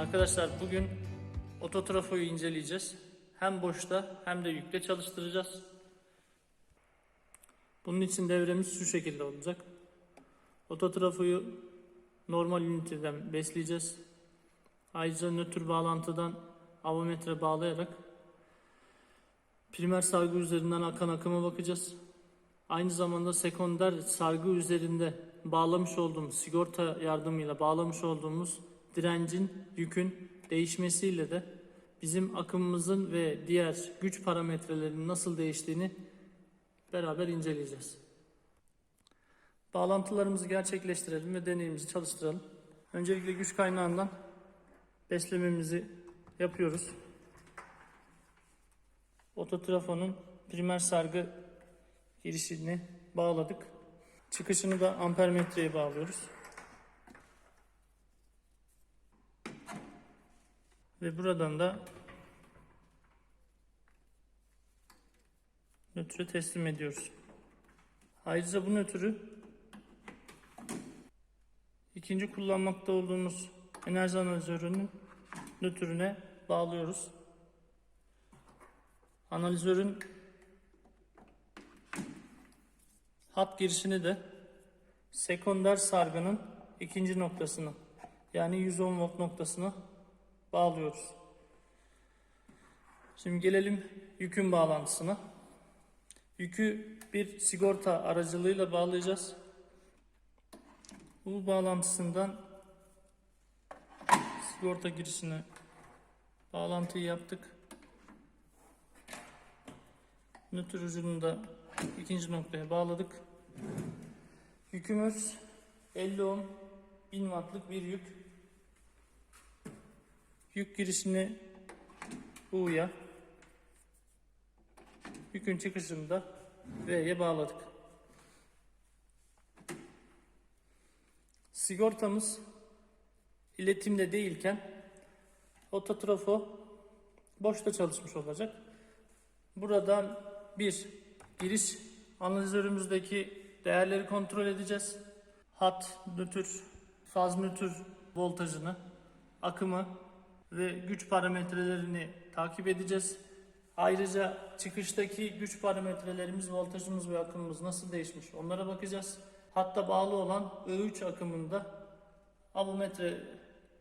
Arkadaşlar bugün ototrafoyu inceleyeceğiz. Hem boşta hem de yükle çalıştıracağız. Bunun için devremiz şu şekilde olacak. Ototrafoyu normal üniteden besleyeceğiz. Ayrıca nötr bağlantıdan avometre bağlayarak primer sargı üzerinden akan akıma bakacağız. Aynı zamanda sekonder sargı üzerinde bağlamış olduğumuz sigorta yardımıyla bağlamış olduğumuz direncin, yükün değişmesiyle de bizim akımımızın ve diğer güç parametrelerinin nasıl değiştiğini beraber inceleyeceğiz. Bağlantılarımızı gerçekleştirelim ve deneyimizi çalıştıralım. Öncelikle güç kaynağından beslememizi yapıyoruz. Ototrafonun primer sargı girişini bağladık. Çıkışını da ampermetreye bağlıyoruz. Ve buradan da nötrü teslim ediyoruz. Ayrıca bu nötrü ikinci kullanmakta olduğumuz enerji analizörünün nötrüne bağlıyoruz. Analizörün hat girişini de sekonder sargının ikinci noktasını yani 110 volt noktasına bağlıyoruz. Şimdi gelelim yükün bağlantısına. Yükü bir sigorta aracılığıyla bağlayacağız. Bu bağlantısından sigorta girişine bağlantıyı yaptık. Nötr ucunu da ikinci noktaya bağladık. Yükümüz 50 ohm 1000 wattlık bir yük. Yük girişini U'ya yükün çıkışını da V'ye bağladık. Sigortamız iletimde değilken ototrafo boşta çalışmış olacak. Buradan bir giriş analizörümüzdeki değerleri kontrol edeceğiz. Hat, nötr, faz nötr voltajını, akımı ve güç parametrelerini takip edeceğiz. Ayrıca çıkıştaki güç parametrelerimiz, voltajımız ve akımımız nasıl değişmiş onlara bakacağız. Hatta bağlı olan I3 akımında avometre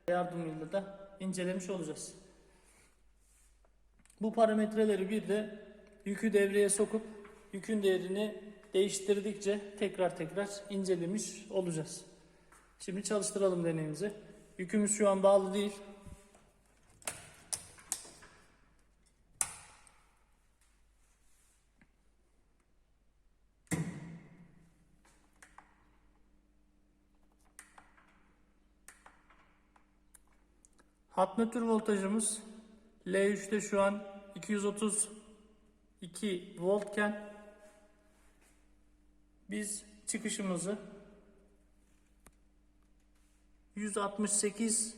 yardımıyla da incelemiş olacağız. Bu parametreleri bir de yükü devreye sokup yükün değerini değiştirdikçe tekrar tekrar incelemiş olacağız. Şimdi çalıştıralım deneyimizi. Yükümüz şu an bağlı değil. Nötr voltajımız L3'te şu an 232 voltken biz çıkışımızı 168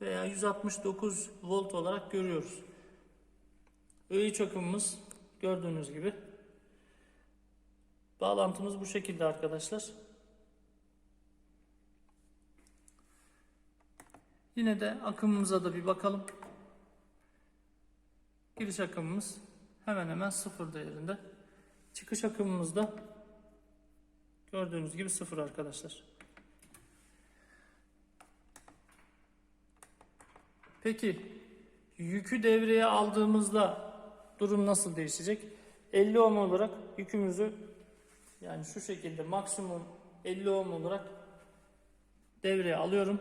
veya 169 volt olarak görüyoruz. I akımımız gördüğünüz gibi. Bağlantımız bu şekilde arkadaşlar. Yine de akımımıza da bir bakalım. Giriş akımımız hemen hemen sıfır değerinde. Çıkış akımımız da gördüğünüz gibi sıfır arkadaşlar. Peki yükü devreye aldığımızda durum nasıl değişecek? 50 ohm olarak yükümüzü yani şu şekilde maksimum 50 ohm olarak devreye alıyorum.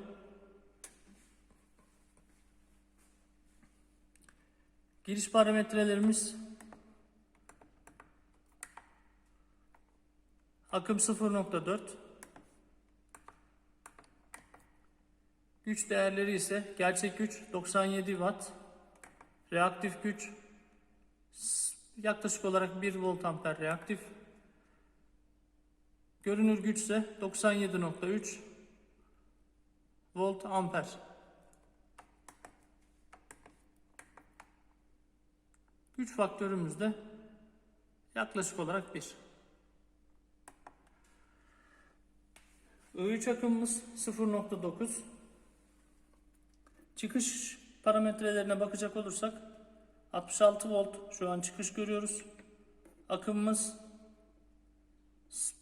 Giriş parametrelerimiz. Akım 0.4 güç değerleri ise gerçek güç 97 watt. Reaktif güç yaklaşık olarak 1 volt amper reaktif. Görünür güç ise 97.3 volt amper Güç faktörümüz de yaklaşık olarak 1. I3 akımımız 0.9. Çıkış parametrelerine bakacak olursak 66 volt şu an çıkış görüyoruz. Akımımız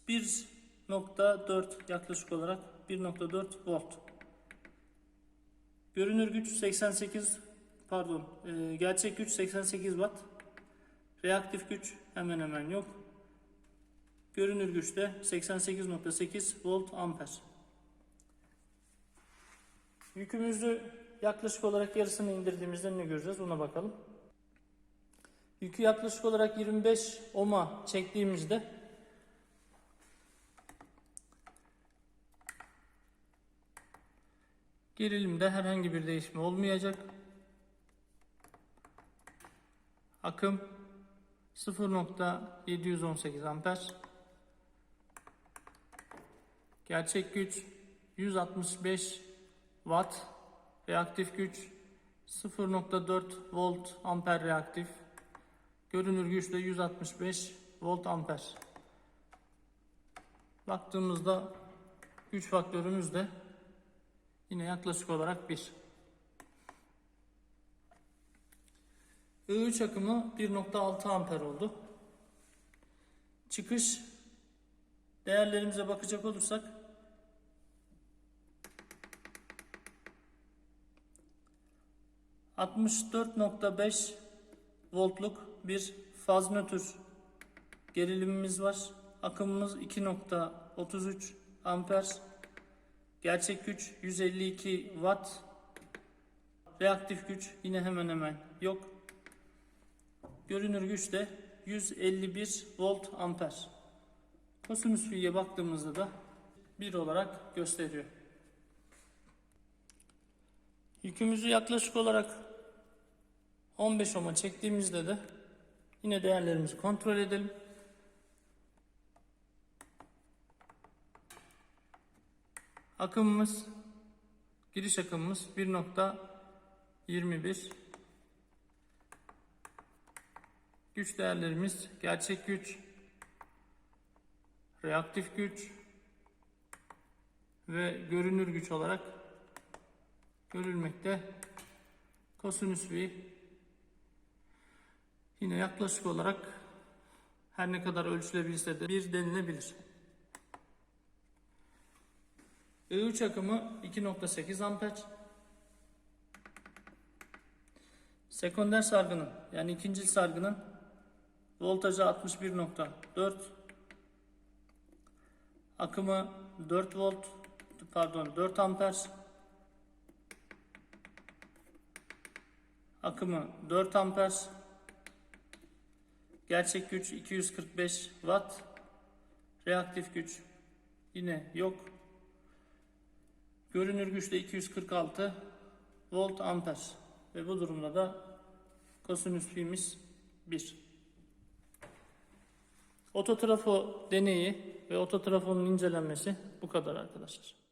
1.4 yaklaşık olarak 1.4 volt. Görünür güç 88 pardon e, gerçek güç 88 watt. Reaktif güç hemen hemen yok. Görünür güç de 88.8 volt amper. Yükümüzü yaklaşık olarak yarısını indirdiğimizde ne göreceğiz ona bakalım. Yükü yaklaşık olarak 25 ohm'a çektiğimizde gerilimde herhangi bir değişme olmayacak. Akım 0.718 amper. Gerçek güç 165 watt. Reaktif güç 0.4 volt amper reaktif. Görünür güç de 165 volt amper. Baktığımızda güç faktörümüz de yine yaklaşık olarak 1. I3 akımı 1.6 amper oldu. Çıkış değerlerimize bakacak olursak ...64.5 voltluk bir faz nötr gerilimimiz var. Akımımız 2.33 amper. Gerçek güç 152 watt. Reaktif güç yine hemen hemen yok. Görünür güç de 151 volt amper. Kosinüs fi'ye baktığımızda da 1 olarak gösteriyor. Yükümüzü yaklaşık olarak 15 ohm'a çektiğimizde de yine değerlerimizi kontrol edelim. Akımımız giriş akımımız 1.21 Güç değerlerimiz gerçek güç, reaktif güç ve görünür güç olarak görülmekte. Kosinüs V yine yaklaşık olarak her ne kadar ölçülebilse de bir denilebilir. I3 akımı 2.8 amper. Sekonder sargının yani ikinci sargının voltajı 61.4 akımı 4 volt pardon 4 amper. Akımı 4 amper. Gerçek güç 245 watt. Reaktif güç yine yok. Görünür güç de 246 volt amper. Ve bu durumda da kosinüs fi'miz 1 Ototrafo deneyi ve ototrafonun incelenmesi bu kadar arkadaşlar.